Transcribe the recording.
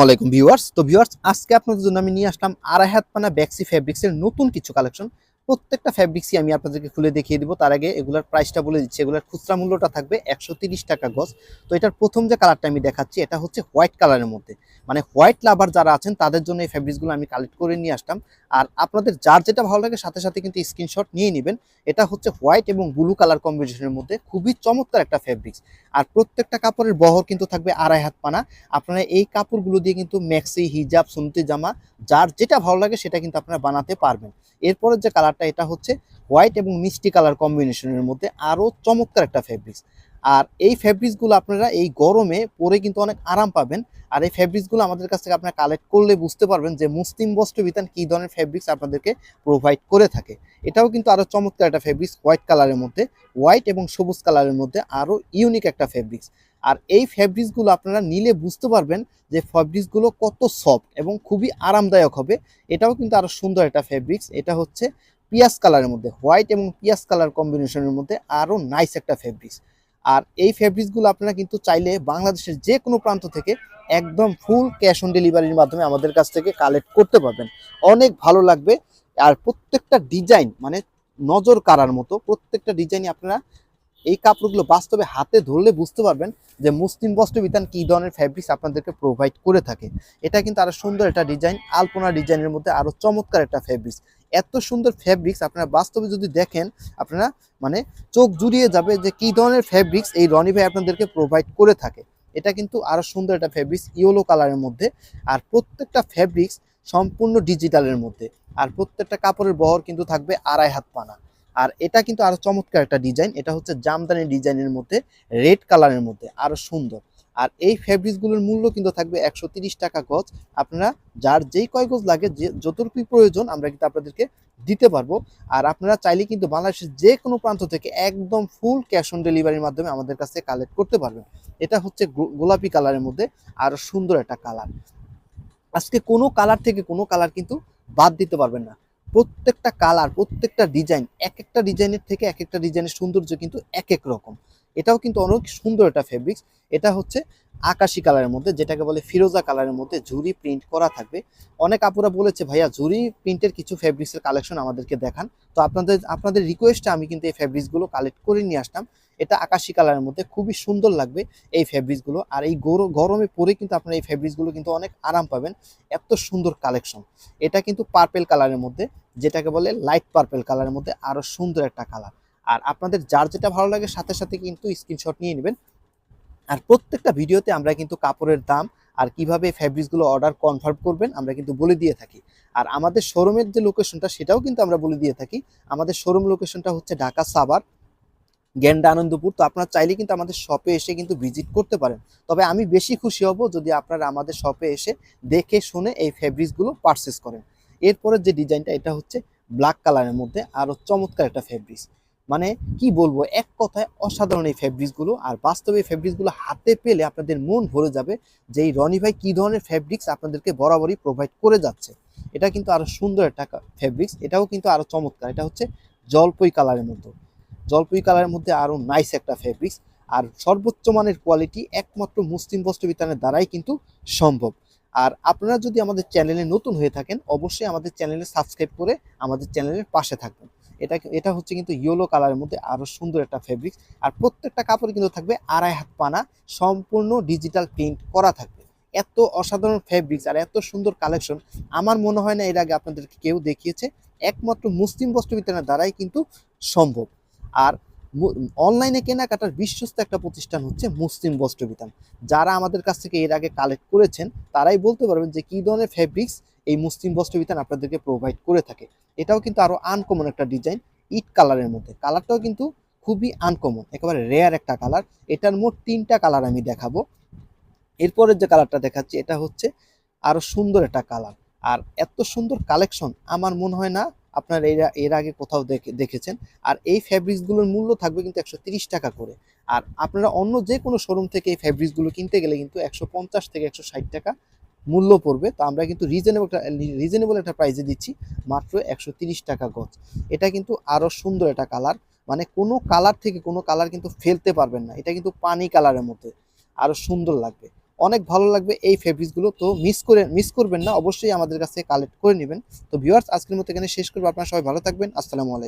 আসসালামাইকুম ভিউয়ার্স। তো ভিউয়ার্স, আজকে আপনাদের জন্য আমি নিয়ে আসলাম আড়াই হাত পানা ব্যাক্সি ফ্যাব্রিক্সের নতুন কিছু কালেকশন প্রত্যেকটা ফ্যাব্রিক্সই আমি আপনাদেরকে খুলে দেখিয়ে দিব। তার আগে এগুলোর প্রাইসটা বলে দিচ্ছি। এগুলোর খুচরা মূল্যটা থাকবে একশো টাকা গজ। তো এটার প্রথম যে কালারটা আমি দেখাচ্ছি, এটা হচ্ছে হোয়াইট কালারের মধ্যে। মানে হোয়াইট লাভার যারা আছেন, তাদের জন্য এই ফ্যাব্রিক্সগুলো আমি কালেক্ট করে নিয়ে আসলাম আর আপনাদের যার যেটা ভালো লাগে, সাথে সাথে কিন্তু স্ক্রিনশট নিয়ে নেবেন। এটা হচ্ছে হোয়াইট এবং ব্লু কালার কম্বিনেশনের মধ্যে খুবই চমৎকার একটা ফ্যাব্রিক্স আর প্রত্যেকটা কাপড়ের বহর কিন্তু থাকবে আড়াই হাত পানা। আপনারা এই কাপড়গুলো দিয়ে কিন্তু ম্যাক্সি হিজাব সুনতি জামা, যার যেটা ভালো লাগে, সেটা কিন্তু আপনারা বানাতে পারবেন। এরপরের যে কালারটা এটা হচ্ছে হোয়াইট এবং মিষ্টি কালার কম্বিনেশনের মধ্যে আরও চমৎকার একটা ফ্যাব্রিক্স আর এই ফ্যাব্রিক্সগুলো আপনারা এই গরমে পরে কিন্তু অনেক আরাম পাবেন। আর এই ফ্যাব্রিক্সগুলো আমাদের কাছ থেকে আপনারা কালেক্ট করলে বুঝতে পারবেন যে মুসলিম বস্ত্র বিতান কী ধরনের ফ্যাব্রিক্স আপনাদেরকে প্রোভাইড করে থাকে। এটাও কিন্তু আরও চমৎকার একটা ফ্যাব্রিক্স হোয়াইট কালারের মধ্যে হোয়াইট এবং সবুজ কালারের মধ্যে আরও ইউনিক একটা ফ্যাব্রিক্স আর এই ফ্যাব্রিক্সগুলো আপনারা নিলে বুঝতে পারবেন যে ফ্যাব্রিক্সগুলো কত সফট এবং খুবই আরামদায়ক হবে। এটাও কিন্তু আরও সুন্দর একটা ফ্যাব্রিক্স এটা হচ্ছে পিয়াজ কালারের মধ্যে, হোয়াইট এবং পিয়াজ কালার কম্বিনেশনের মধ্যে আরও নাইস একটা ফ্যাব্রিক্স আর এই ফ্যাব্রিক্সগুলো আপনারা কিন্তু চাইলে বাংলাদেশের যে কোনো প্রান্ত থেকে একদম ফুল ক্যাশ অন ডেলিভারির মাধ্যমে আমাদের কাছ থেকে কালেক্ট করতে পারবেন। অনেক ভালো লাগবে। আর প্রত্যেকটা ডিজাইন মানে নজর কাড়ার মতো প্রত্যেকটা ডিজাইনই আপনারা এই কাপড়গুলো বাস্তবে হাতে ধরলে বুঝতে পারবেন যে মুসলিম বস্ত্র বিধান কী ধরনের ফ্যাব্রিক্স আপনাদেরকে প্রোভাইড করে থাকে। এটা কিন্তু আরও সুন্দর একটা ডিজাইন, আলপনা ডিজাইনের মধ্যে আরও চমৎকার একটা ফ্যাব্রিক্স এত সুন্দর ফ্যাব্রিক্স আপনারা বাস্তবে যদি দেখেন, আপনারা মানে চোখ জুড়িয়ে যাবে যে কী ধরনের ফ্যাব্রিক্স এই রনি ভাই আপনাদেরকে প্রোভাইড করে থাকে। এটা কিন্তু আরও সুন্দর একটা ফ্যাব্রিক্স ইয়েলো কালারের মধ্যে আর প্রত্যেকটা ফ্যাব্রিক্স সম্পূর্ণ ডিজিটালের মধ্যে। আর প্রত্যেকটা কাপড়ের বহর কিন্তু থাকবে আড়াই হাত পানা। আর এটা কিন্তু আরও চমৎকার একটা ডিজাইন এটা হচ্ছে জামদানি ডিজাইনের মধ্যে রেড কালারের মধ্যে আরও সুন্দর। আর এই ফ্যাব্রিক্সগুলোর মূল্য কিন্তু থাকবে একশো টাকা গজ। আপনারা যার যেই কয় গজ লাগে, যে যতটুকুই প্রয়োজন, আমরা কিন্তু আপনাদেরকে দিতে পারব। আর আপনারা চাইলে কিন্তু বাংলাদেশের যে কোনো প্রান্ত থেকে একদম ফুল ক্যাশ অন ডেলিভারির মাধ্যমে আমাদের কাছে কালেক্ট করতে পারবেন। এটা হচ্ছে গোলাপি কালারের মধ্যে আরও সুন্দর একটা কালার আজকে কোনো কালার থেকে কোনো কালার কিন্তু বাদ দিতে পারবেন না। প্রত্যেকটা কালার প্রত্যেকটা ডিজাইন এক একটা ডিজাইনের থেকে এক একটা ডিজাইনের সৌন্দর্য কিন্তু এক এক রকম। এটাও কিন্তু অনেক সুন্দর একটা ফেব্রিক্স এটা হচ্ছে আকাশি কালারের মধ্যে, যেটাকে বলে ফিরোজা কালারের মধ্যে ঝুরি প্রিন্ট করা থাকবে। অনেক আপুরা বলেছে, ভাইয়া ঝুরি প্রিন্টের কিছু ফেব্রিক্সের কালেকশন আমাদেরকে দেখান। তো আপনাদের আপনাদের রিকোয়েস্টে আমি কিন্তু এই ফেব্রিক্সগুলো কালেক্ট করে নিয়ে আসলাম এটা আকাশি কালারের মধ্যে খুবই সুন্দর লাগবে এই ফেব্রিক্সগুলো আর এই গর- গরমে পরে কিন্তু আপনারা এই ফেব্রিক্সগুলো কিন্তু অনেক আরাম পাবেন। এত সুন্দর কালেকশন এটা কিন্তু পার্পেল কালারের মধ্যে, যেটাকে বলে লাইট পার্পেল কালারের মধ্যে আরও সুন্দর একটা কালার আর আপনাদের যার যেটা ভালো লাগে সাথে সাথে কিন্তু স্ক্রিনশট নিয়ে নেবেন। আর প্রত্যেকটা ভিডিওতে আমরা কিন্তু কাপড়ের দাম আর কীভাবে ফ্যাব্রিক্সগুলো অর্ডার কনফার্ম করবেন আমরা কিন্তু বলে দিয়ে থাকি। আর আমাদের শোরুমের যে লোকেশনটা সেটাও কিন্তু আমরা বলে দিয়ে থাকি। আমাদের শোরুম লোকেশনটা হচ্ছে ঢাকা সাভার গেন্ডা আনন্দপুর, তো আপনারা চাইলে কিন্তু আমাদের শপে এসে কিন্তু ভিজিট করতে পারেন। তবে আমি বেশি খুশি হব যদি আপনারা আমাদের শপে এসে দেখে শুনে এই ফেব্রিক্সগুলো পারচেস করেন। এরপরের যে ডিজাইনটা এটা হচ্ছে ব্ল্যাক কালারের মধ্যে আরও চমৎকার একটা ফেব্রিক্স মানে কি বলব, এক কথায় অসাধারণ এই ফেব্রিক্সগুলো আর বাস্তবে এই ফেব্রিক্সগুলো হাতে পেলে আপনাদের মন ভরে যাবে যে এই রনি ভাই কী ধরনের ফেব্রিক্স আপনাদেরকে বরাবরই প্রোভাইড করে যাচ্ছে। এটা কিন্তু আরও সুন্দর একটা ফেব্রিক্স এটাও কিন্তু আরও চমৎকার। এটা হচ্ছে জলপই কালারের মধ্যে। জলপই কালারের মধ্যে আরও নাইস একটা ফেব্রিক্স আর সর্বোচ্চ মানের কোয়ালিটি একমাত্র মুসলিম বস্ত্র বিতানের দ্বারাই কিন্তু সম্ভব। আর আপনারা যদি আমাদের চ্যানেলে নতুন হয়ে থাকেন, অবশ্যই আমাদের চ্যানেলে সাবস্ক্রাইব করে আমাদের চ্যানেলের পাশে থাকবেন। এটা এটা হচ্ছে কিন্তু ইয়েলো কালারের মধ্যে আরও সুন্দর একটা ফেব্রিক্স আর প্রত্যেকটা কাপড় কিন্তু থাকবে আড়াই হাত পানা, সম্পূর্ণ ডিজিটাল প্রিন্ট করা থাকবে। এত অসাধারণ ফেব্রিক্স আর এত সুন্দর কালেকশন আমার মনে হয় না এর আগে আপনাদেরকে কেউ দেখিয়েছে। একমাত্র মুসলিম বস্ত্র বিতানের দ্বারাই কিন্তু সম্ভব। আর অনলাইনে কেনাকাটার বিশ্বস্ত একটা প্রতিষ্ঠান হচ্ছে মুসলিম বস্ত্র বিতান। যারা আমাদের কাছ থেকে এর আগে কালেক্ট করেছেন, তারাই বলতে পারবেন যে কী ধরনের ফেব্রিক্স এই মুসলিম বস্ত্র বিতান আপনাদেরকে প্রোভাইড করে থাকে। এটাও কিন্তু আরও আনকমন একটা ডিজাইন ইট কালারের মধ্যে। কালারটাও কিন্তু খুবই আনকমন একেবারে রেয়ার একটা কালার এটার মোট তিনটা কালার আমি দেখাবো। এরপরের যে কালারটা দেখাচ্ছি, এটা হচ্ছে আরও সুন্দর একটা কালার আর এত সুন্দর কালেকশন আমার মনে হয় না আপনার এর এর আগে কোথাও দেখে, দেখেছেন। আর এই ফ্যাব্রিক্সগুলোর মূল্য থাকবে কিন্তু একশো টাকা করে। আর আপনারা অন্য যে কোনো শোরুম থেকে এই ফ্যাব্রিক্সগুলো কিনতে গেলে কিন্তু একশো পঞ্চাশ থেকে একশো ষাট টাকা মূল্য পড়বে। তো আমরা কিন্তু রিজনেবল রিজনেবল একটা প্রাইসে দিচ্ছি, মাত্র একশো টাকা গজ। এটা কিন্তু আরও সুন্দর একটা কালার মানে কোনো কালার থেকে কোনো কালার কিন্তু ফেলতে পারবেন না। এটা কিন্তু পানি কালারের মধ্যে। আরও সুন্দর লাগবে। অনেক ভালো লাগবে এই ফেব্রিক্সগুলো তো মিস করে মিস করবেন না, অবশ্যই আমাদের কাছে কালেক্ট করে নেবেন। তো ভিউয়ার্স আজকের মতো এখানে শেষ করব। আপনারা সবাই ভালো থাকবেন। আসসালামু আলাইকুম।